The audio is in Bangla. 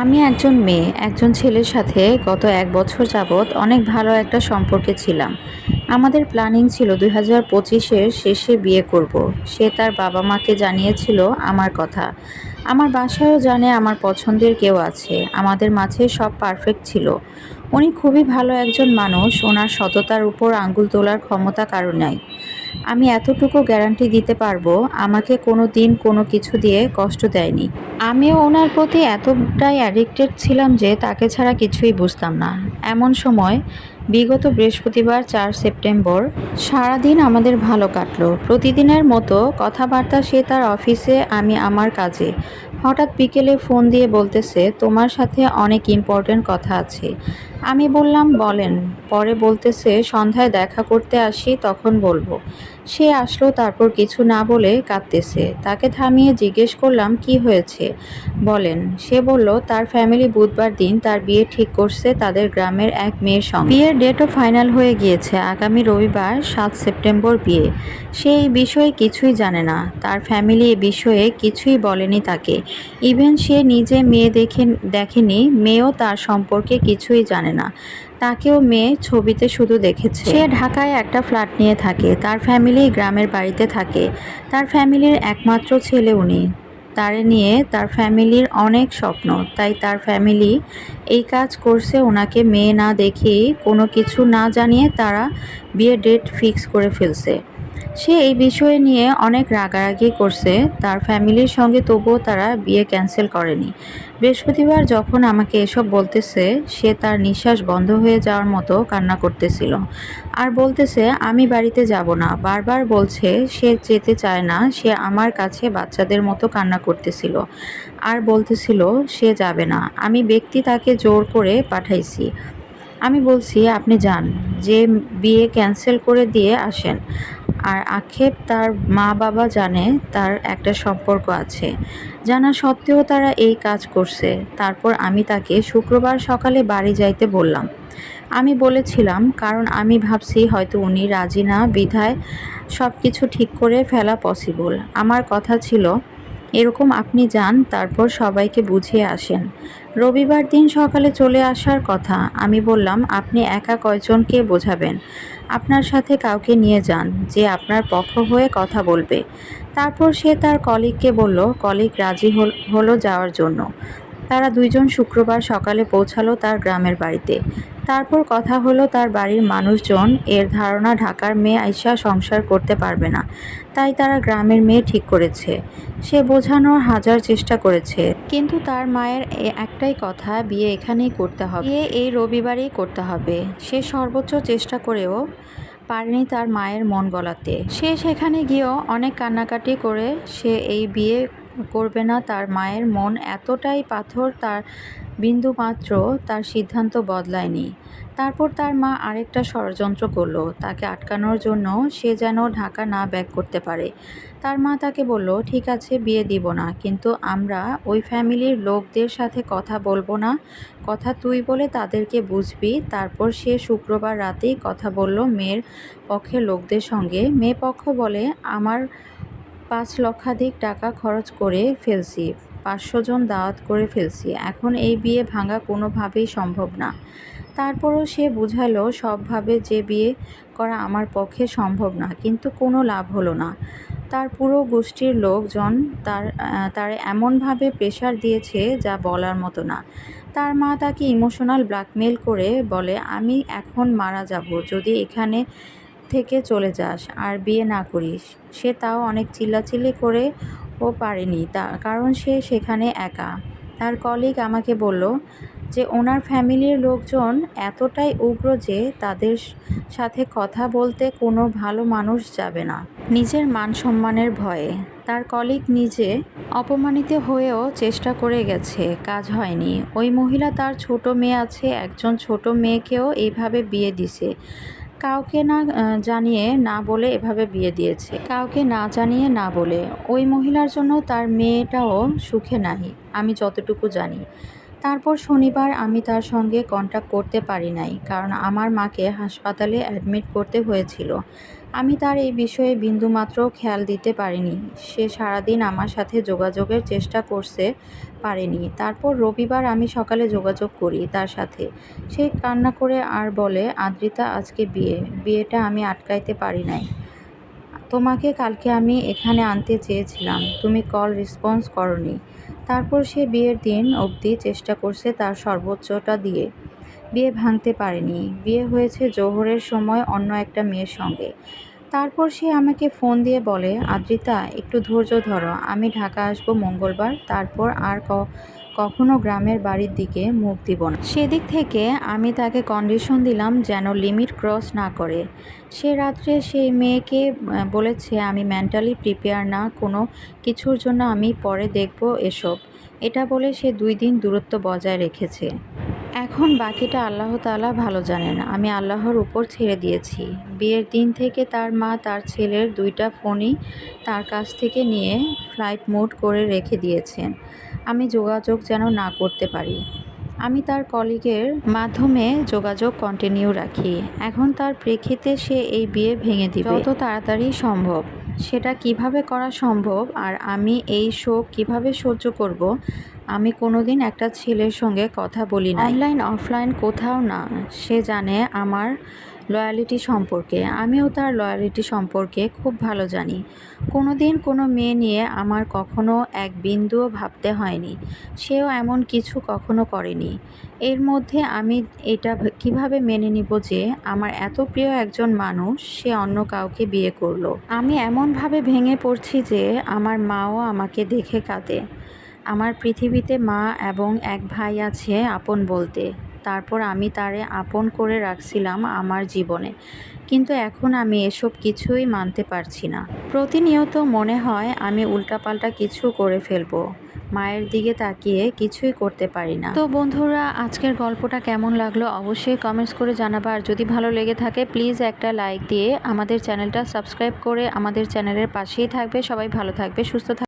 আমি একজন মেয়ে, একজন ছেলের সাথে গত এক বছর যাবৎ অনেক ভালো একটা সম্পর্কে ছিলাম। আমাদের প্ল্যানিং ছিল দুই হাজার পঁচিশের শেষে বিয়ে করব। সে তার বাবা মাকে জানিয়েছিল আমার কথা। আমার বাসায়ও জানে আমার পছন্দের কেউ আছে। আমাদের মাঝে সব পারফেক্ট ছিল। উনি খুবই ভালো একজন মানুষ। ওনার সততার উপর আঙ্গুল তোলার ক্ষমতা কারও নাই। আমি এতটুকু গ্যারান্টি দিতে পারব, আমাকে কোনো দিন কোনো কিছু দিয়ে কষ্ট দেয়নি। আমিও ওনার প্রতি এতটাই অ্যাডিক্টেড ছিলাম যে তাকে ছাড়া কিছুই বুঝতাম না। এমন সময়, বিগত বৃহস্পতিবার চার সেপ্টেম্বর, সারাদিন আমাদের ভালো কাটলো। প্রতিদিনের মতো কথাবার্তা সে তার অফিসে, আমি আমার কাজে। হঠাৎ বিকেলে ফোন দিয়ে বলতেছে, তোমার সাথে অনেক ইম্পর্টেন্ট কথা আছে। আমি বললাম, বলেন। পরে বলতেছে, সন্ধ্যায় দেখা করতে আসি, তখন বলব। সে আসলো, তারপর কিছু না বলে কাঁদতেছে। তাকে থামিয়ে জিজ্ঞেস করলাম, কি হয়েছে? বলেন, সে বলল, তার ফ্যামিলি বুধবার দিন তার বিয়ে ঠিক করছে তাদের গ্রামের এক মেয়ের সঙ্গে। বিয়ের ডেটও ফাইনাল হয়ে গিয়েছে, আগামী রবিবার, সাত সেপ্টেম্বর বিয়ে। সে এই বিষয়ে কিছুই জানে না। তার ফ্যামিলি এ বিষয়ে কিছুই বলেনি তাকে। ইভেন সে নিজে মেয়ে দেখে, দেখেনি, মেয়েও তার সম্পর্কে কিছুই জানে না। তাকেও মেয়ে ছবিতে শুধু দেখেছে। সে ঢাকায় একটা ফ্ল্যাট নিয়ে থাকে। তার ফ্যামিলি গ্রামের বাড়িতে থাকে। তার ফ্যামিলির একমাত্র ছেলে উনি। তারে নিয়ে তার ফ্যামিলির অনেক স্বপ্ন। তাই তার ফ্যামিলি এই কাজ করছে ওনাকে মেয়ে না দেখেই কোনো কিছু না জানিয়ে তারা বিয়ে ডেট ফিক্স করে ফেলছে। সে এই বিষয়ে নিয়ে অনেক রাগারাগি করছে, তার ফ্যামিলির সঙ্গে তবুও তারা বিয়ে ক্যান্সেল করেনি। বৃহস্পতিবার যখন আমাকে এসব বলতেছে, সে তার নিঃশ্বাস বন্ধ হয়ে যাওয়ার মতো কান্না করতেছিল। আর বলতেছে, আমি বাড়িতে যাব না। বারবার বলছে, সে যেতে চায় না, সে আমার কাছে বাচ্চাদের মতো কান্না করতেছিল। আর বলতেছিল, সে যাবে না। আমি ব্যক্তি তাকে জোর করে পাঠাইছি। আমি বলছি, আপনি যান। যে বিয়ে ক্যান্সেল করে দিয়ে আসেন। আর আক্ষেপ তার মা বাবা জানে তার একটা সম্পর্ক আছে। জানা সত্ত্বেও তারা এই কাজ করছে। তারপর আমি তাকে শুক্রবার সকালে বাড়ি যাইতে বললাম। আমি বলেছিলাম, কারণ আমি ভাবছি হয়তো উনি রাজি না, বিধায় সব কিছু ঠিক করে ফেলা পসিবল আমার কথা ছিল এরকম আপনি যান, তারপর সবাইকে বুঝিয়ে আসেন। রবিবার দিন সকালে চলে আসার কথা, আমি বললাম, আপনি একা কয়জনকে বোঝাবেন? আপনার সাথে কাউকে নিয়ে যান, যে আপনার পক্ষ হয়ে কথা বলবে। তারপর সে তার কলিগকে বলল, কলিগ রাজি হলো যাওয়ার জন্য। তারা দুইজন শুক্রবার সকালে পৌঁছালো তার গ্রামের বাড়িতে। তারপর কথা হলো তার বাড়ির মানুষজন, এর ধারণা ঢাকার মেয়ে আইসা সংসার করতে পারবে না। তাই তারা গ্রামের মেয়ে ঠিক করেছে। সে বোঝানোর হাজার চেষ্টা করেছে, কিন্তু তার মায়ের একটাই কথা, বিয়ে এখানেই করতে হবে। বিয়ে এই রবিবারেই করতে হবে। সে সর্বোচ্চ চেষ্টা করেও পারেনি তার মায়ের মন গলাতে। সে সেখানে গিয়েও অনেক কান্নাকাটি করে, সে এই বিয়ে করবে না তার মায়ের মন। এতটাই পাথর তার বিন্দুমাত্র তার সিদ্ধান্ত বদলায়নি। তারপর তার মা আরেকটা ষড়যন্ত্র করল। তাকে আটকানোর জন্য সে যেন ঢাকা না ব্যাক করতে পারে। তার মা তাকে বলল, ঠিক আছে, বিয়ে দিব না। কিন্তু আমরা ওই ফ্যামিলির লোকদের সাথে কথা বলব না। কথা তুই বলে তাদেরকে বুঝবি। তারপর সে শুক্রবার রাতেই কথা বলল মেয়ের পক্ষের লোকদের সঙ্গে। মেয়ে পক্ষ বলে, আমার পাঁচ লক্ষাধিক টাকা খরচ করে ফেলছি। পাঁচশো জন দাওয়াত করে ফেলছি। এখন এই বিয়ে ভাঙা কোনোভাবেই সম্ভব না। তারপরও সে বুঝালো, সবভাবে যে বিয়ে করা আমার পক্ষে সম্ভব না, কিন্তু কোনো লাভ হলো না। তার পুরো গোষ্ঠীর লোকজন তার তার এমনভাবে প্রেশার দিয়েছে যা বলার মতো না। তার মা তাকে ইমোশনাল ব্ল্যাকমেল করে বলে, আমি এখন মারা যাব, যদি এখানে থেকে চলে যাস, আর বিয়ে না করিস। সে তাও অনেক চিল্লাচিল্লি করে ও পারেনি, তা কারণ সে সেখানে একা। তার কলিগ আমাকে বলল যে, ওনার ফ্যামিলির লোকজন এতটাই উগ্র যে তাদের সাথে কথা বলতে কোনো ভালো মানুষ যাবে না। নিজের মান সম্মানের ভয়ে। তার কলিগ নিজে অপমানিত হয়েও চেষ্টা করে গেছে, কাজ হয়নি। ওই মহিলা তার ছোট মেয়ে আছে, একজন ছোট মেয়েকেও এইভাবে বিয়ে দিছে। কাউকে না জানিয়ে না বলে এভাবে বিয়ে দিয়েছে। কাউকে না জানিয়ে না বলে। ওই মহিলার জন্য তার মেয়েটাও সুখে নাই আমি যতটুকু জানি। তারপর শনিবার আমি তার সঙ্গে কন্ট্যাক্ট করতে পারি নাই, কারণ আমার মাকে হাসপাতালে অ্যাডমিট করতে হয়েছিল। আমি তার এই বিষয়ে বিন্দুমাত্র খেয়াল দিতে পারিনি। সে সারাদিন আমার সাথে যোগাযোগের চেষ্টা করছে পারেনি। তারপর রবিবার আমি সকালে যোগাযোগ করি তার সাথে। সে কান্না করে আর বলে, আদ্রিতা, আজকে বিয়ে। বিয়েটা আমি আটকাইতে পারি নাই। তোমাকে কালকে আমি এখানে আনতে চেয়েছিলাম। তুমি কল রেসপন্স করনি। তারপর সে বিয়ের দিন অবধি চেষ্টা করছে তার সর্বোচ্চটা দিয়ে। বিয়ে ভাঙতে পারেনি। বিয়ে হয়েছে জোহরের সময় অন্য একটা মেয়ের সঙ্গে। তারপর সে আমাকে ফোন দিয়ে বলে, আদ্রিতা, একটু ধৈর্য ধরো। আমি ঢাকা আসব মঙ্গলবার। তারপর আর কখনো গ্রামের বাড়ির দিকে মুখ দিব না। সেদিক থেকে আমি তাকে কন্ডিশন দিলাম যেন লিমিট ক্রস না করে। সে রাত্রে সেই মেয়েকে বলেছে, আমি মেন্টালি প্রিপেয়ার না। কোনো কিছুর জন্য আমি পরে দেখব এসব। এটা বলে সে দুই দিন দূরত্ব বজায় রেখেছে। এখন বাকিটা আল্লাহ তাআলা ভালো জানেন। আমি আল্লাহর উপর ছেড়ে দিয়েছি। বিয়ের দিন থেকে তার মা তার ছেলের দুইটা ফোনই তার কাছ থেকে নিয়ে ফ্লাইট মোড করে রেখে দিয়েছেন। আমি যোগাযোগ যেন না করতে পারি। আমি তার কলিগের মাধ্যমে যোগাযোগ কন্টিনিউ রাখি। এখন তার প্রেক্ষিতে সে এই বিয়ে ভেঙে দিবে। যত তাড়াতাড়ি সম্ভব। সেটা কীভাবে করা সম্ভব? আর আমি এই শোক কীভাবে সহ্য করব? আমি কোনোদিন একটা ছেলের সঙ্গে কথা বলি না অনলাইন, অফলাইন কোথাও না। সে জানে আমার লয়ালিটি সম্পর্কে। আমিও তার লয়ালিটি সম্পর্কে খুব ভালো জানি। কোনো দিন কোনো মেয়ে নিয়ে আমার কখনো এক বিন্দুও ভাবতে হয়নি। সেও এমন কিছু কখনো করেনি। এর মধ্যে আমি এটা কীভাবে মেনে নিব যে আমার এত প্রিয় একজন মানুষ, সে অন্য কাউকে বিয়ে করল? আমি এমনভাবে ভেঙে পড়ছি যে আমার মাও আমাকে দেখে কাঁদে। আমার পৃথিবীতে মা এবং এক ভাই আছে আপন বলতে। তারপর আমি তারে আপন করে রাখছিলাম আমার জীবনে। কিন্তু এখন আমি এসব কিছুই মানতে পারছি না। প্রতিনিয়ত মনে হয় আমি উল্টাপাল্টা কিছু করে ফেলব। মায়ের দিকে তাকিয়ে কিছুই করতে পারি না। তো বন্ধুরা, আজকের গল্পটা কেমন লাগল অবশ্যই কমেন্টস করে জানাবা। আর যদি ভালো লেগে থাকে প্লিজ একটা লাইক দিয়ে আমাদের চ্যানেলটা সাবস্ক্রাইব করে আমাদের চ্যানেলের পাশেই থাকবে। সবাই ভালো থাকবে, সুস্থ থাকবে